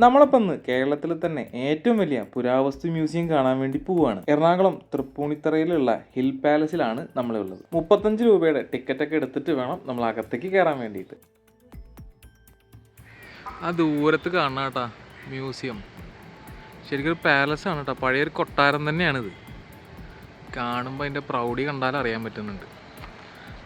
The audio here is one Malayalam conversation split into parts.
നമ്മളിപ്പം കേരളത്തിൽ തന്നെ ഏറ്റവും വലിയ പുരാവസ്തു മ്യൂസിയം കാണാൻ വേണ്ടി പോവുകയാണ്. എറണാകുളം തൃപ്പൂണിത്തറയിലുള്ള ഹിൽ പാലസിലാണ് നമ്മളുള്ളത്. മുപ്പത്തഞ്ച് രൂപയുടെ ടിക്കറ്റൊക്കെ എടുത്തിട്ട് വേണം നമ്മൾ അകത്തേക്ക് കയറാൻ വേണ്ടിയിട്ട്. ആ ദൂരത്ത് കാണണം കേട്ടാ മ്യൂസിയം. ശരിക്കും പാലസ് ആണ് കേട്ടോ. പഴയൊരു കൊട്ടാരം തന്നെയാണിത്. കാണുമ്പോൾ അതിന്റെ പ്രൗഢി കണ്ടാൽ അറിയാൻ പറ്റുന്നുണ്ട്.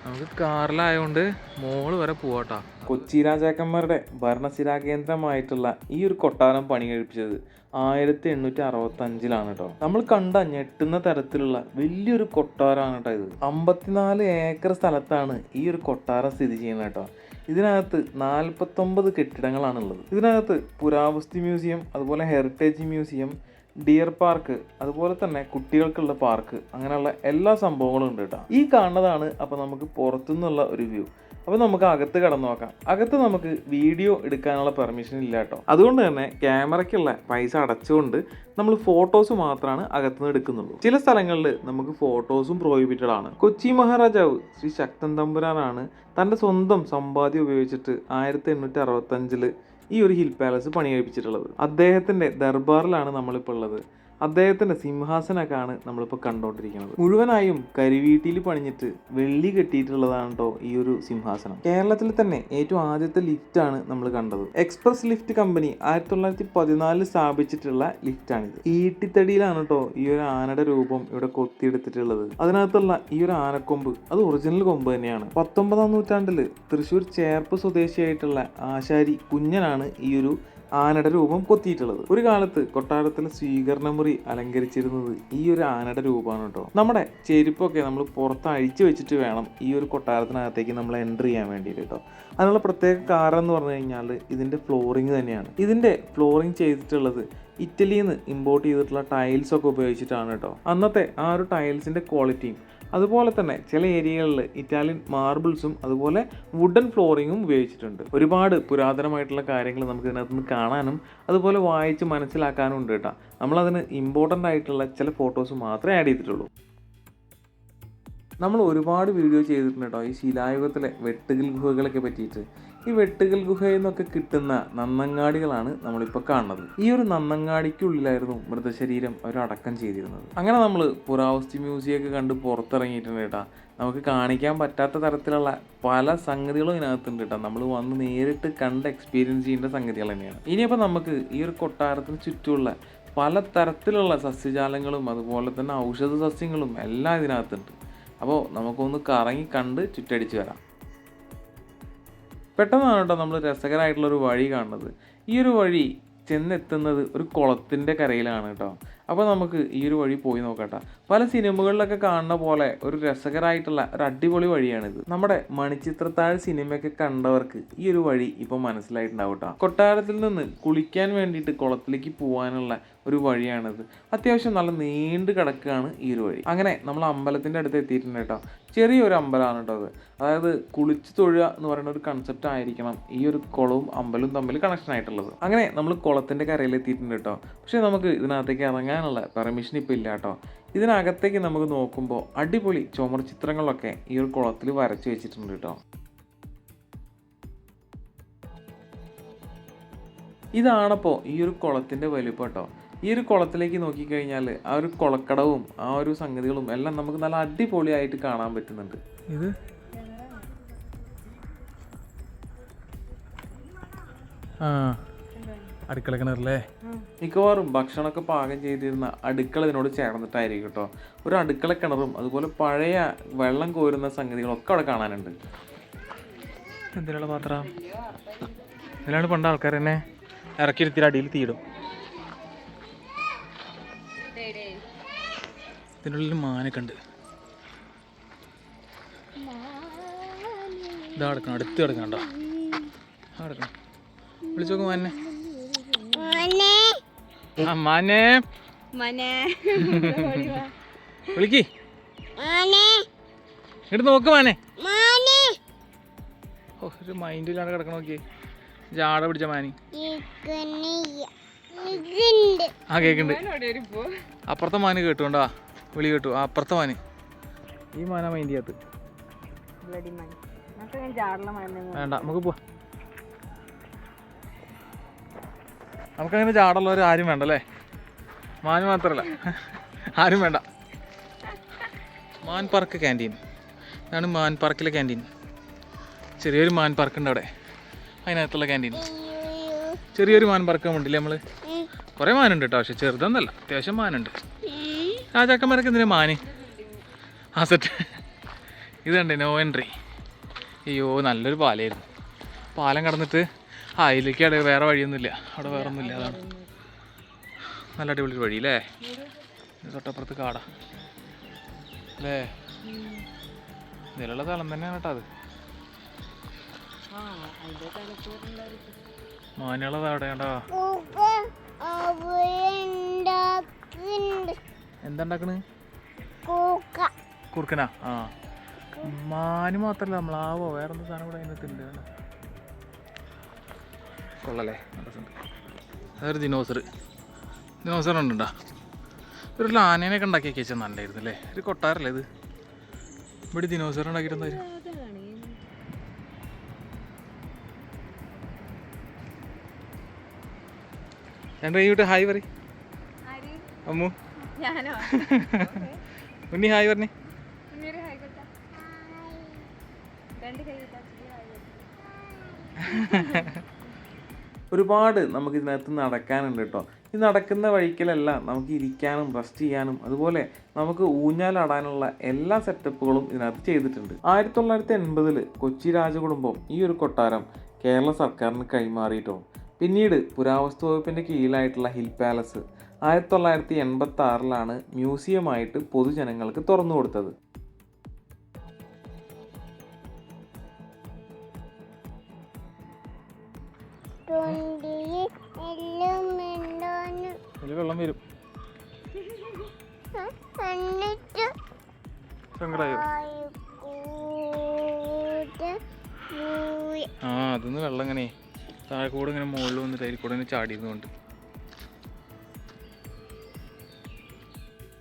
നമുക്ക് കാറിലായതുകൊണ്ട് മോൾ വരെ പോവാട്ടാ. കൊച്ചി രാജാക്കന്മാരുടെ ഭരണശിരാ കേന്ദ്രമായിട്ടുള്ള ഈ ഒരു കൊട്ടാരം പണി കഴിപ്പിച്ചത് ആയിരത്തി എണ്ണൂറ്റി അറുപത്തി അഞ്ചിലാണ് കേട്ടോ നമ്മൾ കണ്ട ഞെട്ടുന്ന തരത്തിലുള്ള വലിയൊരു കൊട്ടാരമാണ് കേട്ടോ ഇത്. അമ്പത്തിനാല് ഏക്കർ സ്ഥലത്താണ് ഈ ഒരു കൊട്ടാരം സ്ഥിതി ചെയ്യുന്നത് കേട്ടോ ഇതിനകത്ത് നാൽപ്പത്തൊമ്പത് കെട്ടിടങ്ങളാണുള്ളത്. ഇതിനകത്ത് പുരാവസ്തു മ്യൂസിയം അതുപോലെ ഹെറിറ്റേജ് മ്യൂസിയം ഡിയർ പാർക്ക് അതുപോലെ തന്നെ കുട്ടികൾക്കുള്ള പാർക്ക് അങ്ങനെയുള്ള എല്ലാ സംഭവങ്ങളും ഉണ്ട് കേട്ടോ. ഈ കാണുന്നതാണ് അപ്പോൾ നമുക്ക് പുറത്തുനിന്നുള്ള ഒരു വ്യൂ അപ്പോൾ നമുക്ക് അകത്ത് കടന്നു നോക്കാം. അകത്ത് നമുക്ക് വീഡിയോ എടുക്കാനുള്ള പെർമിഷൻ ഇല്ല കേട്ടോ. അതുകൊണ്ട് തന്നെ ക്യാമറയ്ക്കുള്ള പൈസ അടച്ചുകൊണ്ട് നമ്മൾ ഫോട്ടോസ് മാത്രമാണ് അകത്തുനിന്ന് എടുക്കുന്നുള്ളൂ. ചില സ്ഥലങ്ങളിൽ നമുക്ക് ഫോട്ടോസും പ്രോഹിബിറ്റഡ് ആണ്. കൊച്ചി മഹാരാജാവ് ശ്രീ ശക്തൻ തമ്പുരാനാണ് തന്റെ സ്വന്തം സമ്പാദ്യം ഉപയോഗിച്ചിട്ട് ആയിരത്തി എണ്ണൂറ്റി അറുപത്തഞ്ചിൽ ഈ ഒരു ഹിൽ പാലസ് പണി കഴിപ്പിച്ചിട്ടുള്ളത് അദ്ദേഹത്തിന്റെ ദർബാറിലാണ് നമ്മളിപ്പോൾ ഉള്ളത്. അദ്ദേഹത്തിന്റെ സിംഹാസനമൊക്കെയാണ് നമ്മളിപ്പോൾ കണ്ടുകൊണ്ടിരിക്കുന്നത് മുഴുവനായും കരിവീട്ടിയിൽ പണിഞ്ഞിട്ട് വെള്ളി കെട്ടിയിട്ടുള്ളതാണ് കേട്ടോ ഈ ഒരു സിംഹാസനം. കേരളത്തിൽ തന്നെ ഏറ്റവും ആദ്യത്തെ ലിഫ്റ്റാണ് നമ്മൾ കണ്ടത്. എക്സ്പ്രസ് ലിഫ്റ്റ് കമ്പനി ആയിരത്തി തൊള്ളായിരത്തി പതിനാലിൽ സ്ഥാപിച്ചിട്ടുള്ള ലിഫ്റ്റാണിത് ഈട്ടിത്തടിയിലാണ് കേട്ടോ ഈ ഒരു ആനയുടെ രൂപം ഇവിടെ കൊത്തിയെടുത്തിട്ടുള്ളത്. അതിനകത്തുള്ള ഈ ഒരു ആനക്കൊമ്പ് അത് ഒറിജിനൽ കൊമ്പ് തന്നെയാണ്. പത്തൊമ്പതാം നൂറ്റാണ്ടിൽ തൃശ്ശൂർ ചേർപ്പ് സ്വദേശിയായിട്ടുള്ള ആശാരി കുഞ്ഞനാണ് ഈ ഒരു ആനയുടെ രൂപം കൊത്തിയിട്ടുള്ളത്. ഒരു കാലത്ത് കൊട്ടാരത്തിലെ സ്വീകരണ മുറി അലങ്കരിച്ചിരുന്നത് ഈ ഒരു ആനയുടെ രൂപമാണ് കേട്ടോ. നമ്മുടെ ചെരുപ്പൊക്കെ നമ്മൾ പുറത്ത് അഴിച്ചു വെച്ചിട്ട് വേണം ഈ ഒരു കൊട്ടാരത്തിനകത്തേക്ക് നമ്മൾ എന്റർ ചെയ്യാൻ വേണ്ടിയിട്ട് കേട്ടോ. അതിനുള്ള പ്രത്യേക കാരണം എന്ന് പറഞ്ഞു കഴിഞ്ഞാൽ ഇതിന്റെ ഫ്ലോറിങ് തന്നെയാണ്. ഇതിന്റെ ഫ്ലോറിങ് ചെയ്തിട്ടുള്ളത് ഇറ്റലിയിൽ നിന്ന് ഇമ്പോർട്ട് ചെയ്തിട്ടുള്ള ടൈൽസ് ഒക്കെ ഉപയോഗിച്ചിട്ടാണ് കേട്ടോ. അന്നത്തെ ആ ഒരു ടൈൽസിന്റെ ക്വാളിറ്റിയും അതുപോലെ തന്നെ ചില ഏരിയകളിൽ ഇറ്റാലിയൻ മാർബിൾസും അതുപോലെ വുഡൻ ഫ്ലോറിങ്ങും ഉപയോഗിച്ചിട്ടുണ്ട്. ഒരുപാട് പുരാതനമായിട്ടുള്ള കാര്യങ്ങൾ നമുക്ക് ഇതിനകത്ത് നിന്ന് കാണാനും അതുപോലെ വായിച്ച് മനസ്സിലാക്കാനും ഉണ്ട് കേട്ടോ. നമ്മളതിന് ഇമ്പോർട്ടന്റ് ആയിട്ടുള്ള ചില ഫോട്ടോസ് മാത്രമേ ആഡ് ചെയ്തിട്ടുള്ളൂ. നമ്മൾ ഒരുപാട് വീഡിയോ ചെയ്തിട്ടുണ്ട് കേട്ടോ ഈ ശിലായുഗത്തിലെ വെട്ടുകിൽ ഗുഹകളൊക്കെ പറ്റിയിട്ട്. ഈ വെട്ടുകൽ ഗുഹയിൽ നിന്നൊക്കെ കിട്ടുന്ന നന്നങ്ങാടികളാണ് നമ്മളിപ്പോൾ കാണുന്നത്. ഈ ഒരു നന്നങ്ങാടിക്കുള്ളിലായിരുന്നു മൃതശരീരം അവർ അടക്കം ചെയ്തിരുന്നത്. അങ്ങനെ നമ്മൾ പുരാവസ്തു മ്യൂസിയമൊക്കെ കണ്ട് പുറത്തിറങ്ങിയിട്ടുണ്ട് കേട്ടോ. നമുക്ക് കാണിക്കാൻ പറ്റാത്ത തരത്തിലുള്ള പല സംഗതികളും ഇതിനകത്തുണ്ട് കേട്ടോ. നമ്മൾ വന്ന് നേരിട്ട് കണ്ട് എക്സ്പീരിയൻസ് ചെയ്യേണ്ട സംഗതികൾ തന്നെയാണ്. ഇനിയിപ്പോൾ നമുക്ക് ഈ ഒരു കൊട്ടാരത്തിന് ചുറ്റുമുള്ള പല തരത്തിലുള്ള സസ്യജാലങ്ങളും അതുപോലെ തന്നെ ഔഷധ സസ്യങ്ങളും എല്ലാം ഇതിനകത്തുണ്ട്. അപ്പോൾ നമുക്കൊന്ന് കറങ്ങി കണ്ട് ചുറ്റടിച്ച് വരാം. പെട്ടെന്നാണ് കേട്ടോ നമ്മൾ രസകരമായിട്ടുള്ളൊരു വഴി കാണുന്നത്. ഈ ഒരു വഴി ചെന്നെത്തുന്നത് ഒരു കുളത്തിന്റെ കരയിലാണ് കേട്ടോ. അപ്പോൾ നമുക്ക് ഈ ഒരു വഴി പോയി നോക്കട്ടെ പല സിനിമകളിലൊക്കെ കാണുന്ന പോലെ ഒരു രസകരമായിട്ടുള്ള ഒരു അടിപൊളി വഴിയാണിത്. നമ്മുടെ മണിച്ചിത്രത്താഴ് സിനിമയൊക്കെ കണ്ടവർക്ക് ഈ ഒരു വഴി ഇപ്പോൾ മനസ്സിലായിട്ടുണ്ടാവും കേട്ടോ. കൊട്ടാരത്തിൽ നിന്ന് കുളിക്കാൻ വേണ്ടിയിട്ട് കുളത്തിലേക്ക് പോകാനുള്ള ഒരു വഴിയാണിത്. അത്യാവശ്യം നല്ല നീണ്ടു കിടക്കുകയാണ് ഈ ഒരു വഴി. അങ്ങനെ നമ്മൾ അമ്പലത്തിന്റെ അടുത്ത് എത്തിയിട്ടുണ്ട് കേട്ടോ. ചെറിയൊരു അമ്പലമാണ് കേട്ടോ അത്. അതായത് കുളിച്ച് തൊഴുക എന്ന് പറയുന്ന ഒരു കൺസെപ്റ്റ് ആയിരിക്കണം ഈ ഒരു കുളവും അമ്പലവും തമ്മിൽ കണക്ഷൻ ആയിട്ടുള്ളത്. അങ്ങനെ നമ്മൾ കുളത്തിന്റെ കരയിൽ എത്തിയിട്ടുണ്ട് കേട്ടോ. പക്ഷേ നമുക്ക് ഇതിനകത്തേക്ക് ഇറങ്ങാനുള്ള പെർമിഷൻ ഇപ്പോൾ ഇല്ല കേട്ടോ. ഇതിനകത്തേക്ക് നമുക്ക് നോക്കുമ്പോൾ അടിപൊളി ചുമർ ചിത്രങ്ങളൊക്കെ ഈ ഒരു കുളത്തിൽ വരച്ച് വെച്ചിട്ടുണ്ട് കേട്ടോ. ഇതാണപ്പോൾ ഈ ഒരു കുളത്തിന്റെ വലുപ്പം കേട്ടോ. ഈ ഒരു കുളത്തിലേക്ക് നോക്കിക്കഴിഞ്ഞാൽ ആ ഒരു കുളക്കടവും ആ ഒരു സംഗതികളും എല്ലാം നമുക്ക് നല്ല അടിപൊളിയായിട്ട് കാണാൻ പറ്റുന്നുണ്ട്. ഇത്? ആ അടുക്കള കിണറല്ലേ മിക്കവാറും ഭക്ഷണമൊക്കെ പാകം ചെയ്തിരുന്ന അടുക്കള ഇതിനോട് ചേർന്നിട്ടായിരിക്കും കേട്ടോ. ഒരു അടുക്കള കിണറും അതുപോലെ പഴയ വെള്ളം കോരുന്ന സംഗതികളൊക്കെ അവിടെ കാണാനുണ്ട്. എന്തിനുള്ള പാത്രം? ഇതിലാണ് പണ്ട് ആൾക്കാർ തന്നെ ഇറക്കിയിരുത്തി അടിയിൽ തീയിടും. ഇതിനുള്ളിൽ മാനൊക്കെ ഉണ്ട് ഇതാ കിടക്കണം അടുത്ത് കിടക്കണം കേട്ടോ. ആ കിടക്കണം. വിളിച്ചു നോക്ക് മാനെ. ആ മാനെ. മനെ. വിളിക്ക്. ഇങ്ങോട്ട് നോക്ക് മാനെ. ഓ ഒരു മൈൻഡിലാണ് കിടക്കണം നോക്കിയേ. ജാട പിടിച്ച മാനി. ആ കേക്കുണ്ട് അപ്പുറത്തെ മാന് കേട്ടുകൊണ്ടാ. വിളി കേട്ടു ആ അപ്പുറത്തെ മാന്. ഈ മാന മൈൻഡ് ചെയ്യാത്ത വേണ്ട നമുക്ക് പോവാ. നമുക്കങ്ങനെ ചാടുള്ളവർ ആരും വേണ്ട അല്ലേ മാൻ മാത്രമല്ല ആരും വേണ്ട. മാൻ പാർക്ക് ക്യാന്റീൻ. ഇതാണ് മാൻ പാർക്കിലെ ക്യാന്റീൻ. ചെറിയൊരു മാൻ പാർക്ക് ഉണ്ട് അവിടെ. അതിനകത്തുള്ള ക്യാന്റീൻ. ചെറിയൊരു മാൻ പാർക്ക് ഉണ്ടല്ലേ നമ്മൾ കുറേ മാനുണ്ട് കേട്ടോ പക്ഷെ ചെറുതൊന്നല്ല. അത്യാവശ്യം മാനുണ്ട്. രാജാക്കന്മാരൊക്കെ എന്തിനാ മാന് ആ സെറ്റ് ഇതുണ്ട് നോ എൻട്രി അയ്യോ നല്ലൊരു പാലായിരുന്നു പാലം കടന്നിട്ട് ആ അതിലേക്ക് അവിടെ വേറെ വഴിയൊന്നുമില്ല അവിടെ വേറെ ഒന്നുമില്ല അതാണ് നല്ല അടിപൊളി വഴി അല്ലേ ഇത് തൊട്ടപ്പുറത്ത് കാടാ അല്ലേ ഇതിലുള്ള സ്ഥലം തന്നെയാണ് കേട്ടോ അത് മാനുള്ളതാണ് അവിടെ കണ്ടോ എന്താ ഉണ്ടാക്കണ് കുറുക്കനാ? ആ. മാന് മാത്രല്ല നമ്മളാവോ വേറെ എന്താ സാധനം കൂടെ അതിനകത്ത് ഉണ്ട്? കണ്ടോ? കൊള്ളല്ലേ അതൊരു ദിനോസർ ദിനോസർ ഉണ്ടോ ഒരു ആനേനെയൊക്കെ ഉണ്ടാക്കി വെച്ചാൽ നല്ലായിരുന്നു അല്ലേ? ഒരു കൊട്ടാരല്ലേ ഇത്? ഇവിടെ ദിനോസർ ഉണ്ടാക്കിയിട്ടുണ്ടായിരുന്നു രണ്ട് കൈ വിട്ട് ഹായ് പറ അമ്മു. ഞാനോ? ഉണ്ണി ഹായ് പറഞ്ഞേ. ഒരുപാട് നമുക്ക് ഇതിനകത്ത് നടക്കാനുണ്ട് കേട്ടോ. ഈ നടക്കുന്ന വഴിക്കലെല്ലാം നമുക്ക് ഇരിക്കാനും റെസ്റ്റ് ചെയ്യാനും അതുപോലെ നമുക്ക് ഊഞ്ഞാലാടാനുള്ള എല്ലാ സെറ്റപ്പുകളും ഇതിനകത്ത് ചെയ്തിട്ടുണ്ട്. ആയിരത്തി തൊള്ളായിരത്തി എൺപതിൽ കൊച്ചി രാജകുടുംബം ഈ ഒരു കൊട്ടാരം കേരള സർക്കാരിന് കൈമാറിയിട്ടോ. പിന്നീട് പുരാവസ്തു വകുപ്പിന്റെ കീഴിലായിട്ടുള്ള ഹിൽ പാലസ് ആയിരത്തി തൊള്ളായിരത്തി എൺപത്തി ആറിലാണ് മ്യൂസിയമായിട്ട് പൊതുജനങ്ങൾക്ക് തുറന്നു കൊടുത്തത്. വെള്ളം വരും. ആ അതൊന്ന് വെള്ളം ഇങ്ങനെ താഴെ കൂടെ ഇങ്ങനെ മുകളിൽ വന്നിട്ട് അതിൽ കൂടെ ഇങ്ങനെ ചാടിയിരുന്നുകൊണ്ട്.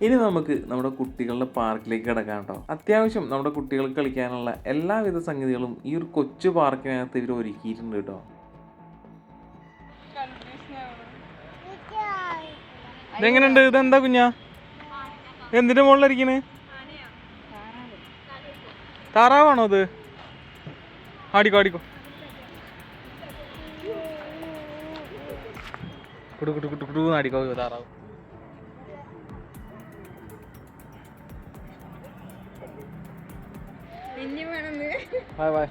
ഇനി നമുക്ക് നമ്മുടെ കുട്ടികളുടെ പാർക്കിലേക്ക് കിടക്കാം കേട്ടോ. അത്യാവശ്യം നമ്മുടെ കുട്ടികൾക്ക് കളിക്കാനുള്ള എല്ലാവിധ സംഗതികളും ഈ ഒരു കൊച്ചു പാർക്കിനകത്ത് ഇവർ ഒരുക്കിയിട്ടുണ്ട് കേട്ടോ. ഇതെങ്ങനെയുണ്ട്? ഇതെന്താ കുഞ്ഞാ? എന്തിന്റെ മുകളിലിരിക്കണ്? താറാവാണോ അത്? ആടിക്കോ ആടിക്കോ. കുടു കുടു കുടു കുടു ആടിക്കോ താറാവ്. ബായ് ബായ്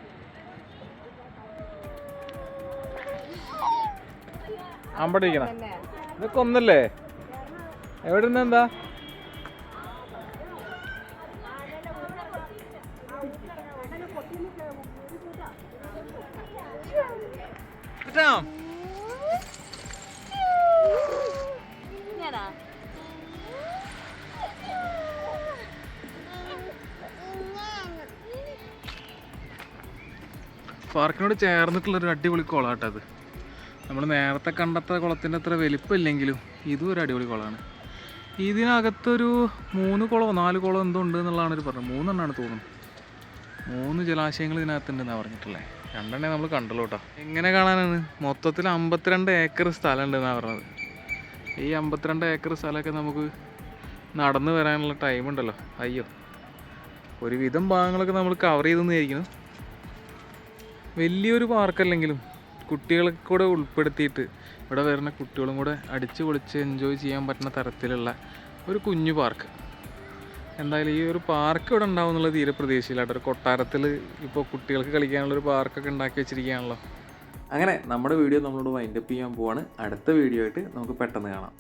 ബൈ ബൈ തന്നെ ഇതൊക്കെ ഒന്നല്ലേ? എവിടെ നിന്ന് എന്താ കിട്ടാം. പാർക്കിനോട് ചേർന്നിട്ടുള്ള ഒരു അടിപൊളി കുളമാട്ടോ അത്. നമ്മൾ നേരത്തെ കണ്ടത്തെ കുളത്തിന്റെ അത്ര വലിപ്പമില്ലെങ്കിലും ഇതും ഒരു അടിപൊളി കുളമാണ്. ഇതിനകത്തൊരു മൂന്ന് കുളമോ നാല് കുളം എന്തോ ഉണ്ട് എന്നുള്ളതാണ് ഒരു പറഞ്ഞത്. മൂന്നെണ്ണമാണ് തോന്നുന്നത് മൂന്ന് ജലാശയങ്ങൾ ഇതിനകത്തുണ്ടെന്നാണ് പറഞ്ഞിട്ടുള്ളത്. രണ്ടെണ്ണേ നമ്മൾ കണ്ടല്ലോ കേട്ടോ. എങ്ങനെ കാണാനാണ്? മൊത്തത്തിൽ അമ്പത്തിരണ്ട് ഏക്കർ സ്ഥലം ഉണ്ടെന്നാണ് പറഞ്ഞത്. ഈ അമ്പത്തിരണ്ട് ഏക്കർ സ്ഥലമൊക്കെ നമുക്ക് നടന്നു വരാനുള്ള ടൈം ഉണ്ടല്ലോ അയ്യോ. ഒരുവിധം ഭാഗങ്ങളൊക്കെ നമ്മൾ കവർ ചെയ്തെന്ന് വിചാരിക്കുന്നു. വലിയൊരു പാർക്കല്ലെങ്കിലും കുട്ടികളെ കൂടെ ഉൾപ്പെടുത്തിയിട്ട് ഇവിടെ വരുന്ന കുട്ടികളും കൂടെ അടിച്ച് പൊളിച്ച് എൻജോയ് ചെയ്യാൻ പറ്റുന്ന തരത്തിലുള്ള ഒരു കുഞ്ഞു പാർക്ക്. എന്തായാലും ഈ ഒരു പാർക്ക് ഇവിടെ ഉണ്ടാവും എന്നുള്ള തീരെ പ്രതീക്ഷയില്ല ഒരു കൊട്ടാരത്തിൽ ഇപ്പോൾ കുട്ടികൾക്ക് കളിക്കാനുള്ളൊരു പാർക്കൊക്കെ ഉണ്ടാക്കി വെച്ചിരിക്കുകയാണല്ലോ. അങ്ങനെ നമ്മുടെ വീഡിയോ നമ്മളോട് വൈൻഡപ്പ് ചെയ്യാൻ പോവാണ്. അടുത്ത വീഡിയോ ആയിട്ട് നമുക്ക് പെട്ടെന്ന് കാണാം.